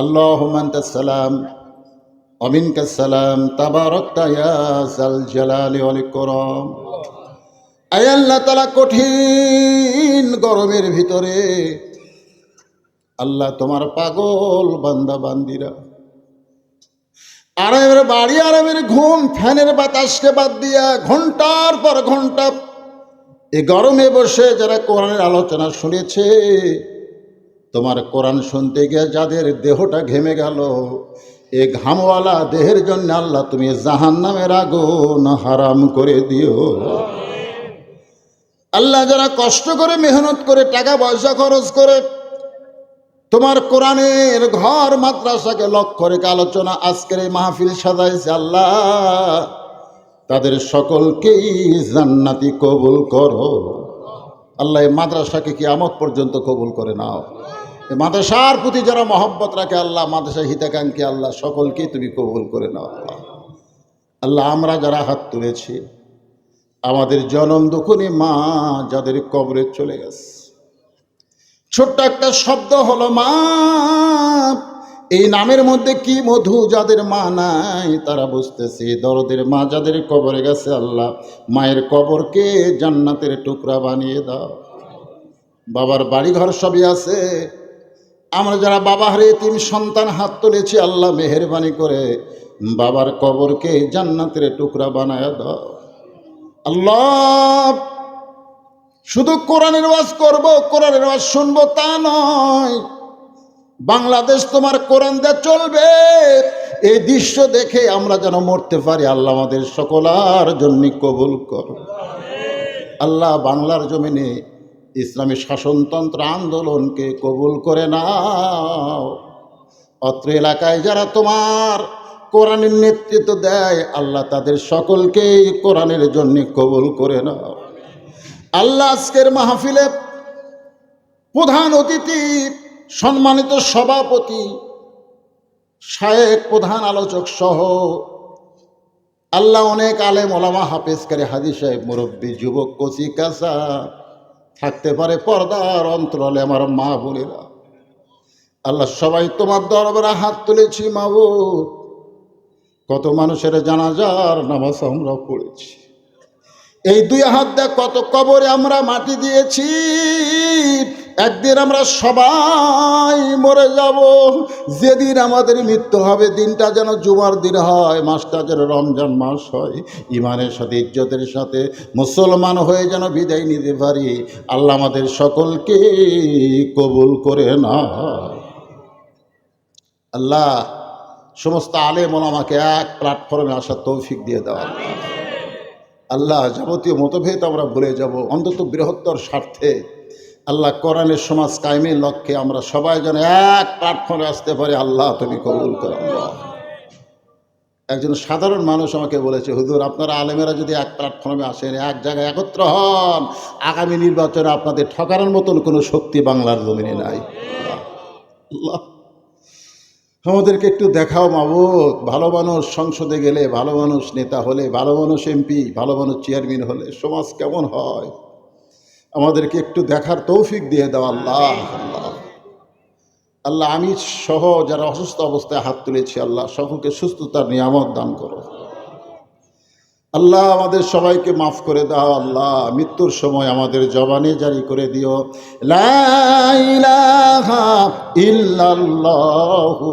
আল্লাহ সালাম অমিনকা সালাম, তাবারকতা জাল জালালি আয় আল্লাহ তাআলা কঠিন গরমের ভিতরে আল্লাহ তোমার পাগল বান্দা বান্দিরা। আরামের বাড়ি আরামের ঘুম, ফ্যানের বাতাসকে বাদ দিয়া ঘণ্টার পর ঘণ্টা এ গরমে বসে যারা কোরআনের আলোচনা শুনেছে তোমার কোরআন শুনতে গিয়ে যাদের দেহটা ঘেমে গেল, এ ঘামওয়ালা দেহের জন্য আল্লাহ তুমি জাহান নামের আগুন হারাম করে দিও। আল্লাহ যারা কষ্ট করে, মেহনত করে, টাকা পয়সা খরচ করে, তোমার কোরআনের ঘর মাদ্রাসাকে লক্ষ্য রেখে আলোচনা আজকের এই মাহফিল সাজাইছে আল্লাহ। তাদের সকলকেই জান্নাতি কবুল করো। আল্লাহ এই মাদ্রাসাকে কি আমত পর্যন্ত কবুল করে নাও। এই মাদ্রাসার প্রতি যারা মহব্বত রাখে, আল্লাহ মাদ্রাসা হিতাকাঙ্ক্ষী, আল্লাহ সকলকেই তুমি কবুল করে নাও। আল্লাহ আল্লাহ, আমরা যারা হাত তুলেছি, আমাদের জনম দুখুনি মা যাদের কবরে চলে গেছে। ছোট্ট একটা শব্দ হলো, মা এই নামের মধ্যে কি মধু যাদের মা নাই, তারা বুঝতেছে। দরদের মা যাদের কবরে গেছে আল্লাহ, মায়ের কবরকে জান্নাতের টুকরা বানিয়ে দাও। বাবার বাড়ি ঘর সবই আছে। আমরা যারা বাবা হারিয়ে তিন সন্তান হাত তুলেছি, আল্লাহ মেহরবানি করে বাবার কবরকে জান্নাতের টুকরা বানায় দাও। আল্লাহ, শুধু কোরআনের ওয়াজ করব, কোরআনের ওয়াজ শুনব তা নয়। বাংলাদেশ তোমার কোরআন দিয়ে চলবে। এই দৃশ্য দেখে আমরা যেন মরতে পারি, আল্লাহ আমাদের সকলার জন্য কবুল করো আল্লাহ বাংলার জমিনে ইসলামী শাসনতন্ত্র আন্দোলনকে কবুল করে নাও। অত্র এলাকায় যারা তোমার কোরআনের নেতৃত্ব দেয়, আল্লাহ তাদের সকলকেই কোরআনের জন্য কবুল করে নাও। আল্লাহ আজকের মাহফিলে প্রধান অতিথি সম্মানিত সভাপতি, শায়েক প্রধান আলোচক সহ আল্লাহ অনেক আলেম ওলামা হাফেজকারী হাজি সাহেব, মুরব্বী, যুবক, কচি, কাঁচা, থাকতে পারে পর্দার অন্তরালে আমার মা বোনেরা। আল্লাহ সবাই তোমার দরবারে হাত তুলেছি মাবু কত মানুষের জানাজার নামাজ আমরা পড়েছি। এই দুই হাত দিয়ে কত কবরে আমরা মাটি দিয়েছি। একদিন আমরা সবাই মরে যাব। যেদিন আমাদের মৃত্যু হবে, দিনটা যেন জুমার দিন হয়, মাসটা যেন রমজান মাস হয়। ইমানের সাথে, ইজ্জতের সাথে, মুসলমান হয়ে যেন বিদায় নিতে পারি। আল্লাহ আমাদের সকলকে কবুল করে না আল্লাহ, সমস্ত আলেম আমাকে এক প্ল্যাটফর্মে আসার তৌফিক দিয়ে দেওয়া আল্লাহ যাবতীয় মতভেদ আমরা ভুলে যাব, অন্তত বৃহত্তর স্বার্থে। আল্লাহ কোরআনের সমাজ কায়েমের লক্ষ্যে আমরা সবাই যেন এক প্ল্যাটফর্মে আসতে পারি, আল্লাহ তুমি কবুল করো। একজন সাধারণ মানুষ আমাকে বলেছে, হুজুর, আপনারা আলেমেরা যদি এক প্ল্যাটফর্মে আসেন, এক জায়গায় একত্র হন, আগামী নির্বাচনে আপনাদের ঠকানোর মতন কোনো শক্তি বাংলার জমিনে নাই। আল্লাহ। আমাদেরকে একটু দেখাও মাবুদ। ভালো মানুষ সংসদে গেলে, ভালো মানুষ নেতা হলে, ভালো মানুষ এমপি, ভালো মানুষ চেয়ারম্যান হলে সমাজ কেমন হয়? আমাদেরকে একটু দেখার তৌফিক দিয়ে দাও আল্লাহ। আল্লাহ আল্লাহ আমি সহ যারা অসুস্থ অবস্থায় হাত তুলেছি, আল্লাহ সকলকে সুস্থতার নিয়ামত দান করো। আল্লাহ আমাদের সবাইকে মাফ করে দাও, আল্লাহ মৃত্যুর সময় আমাদের জবানে জারি করে দিও। ইল্লাল্লাহু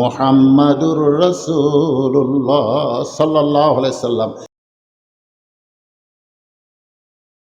মুহাম্মাদুর রাসূলুল্লাহ সাল্লাল্লাহু সাল্লাম।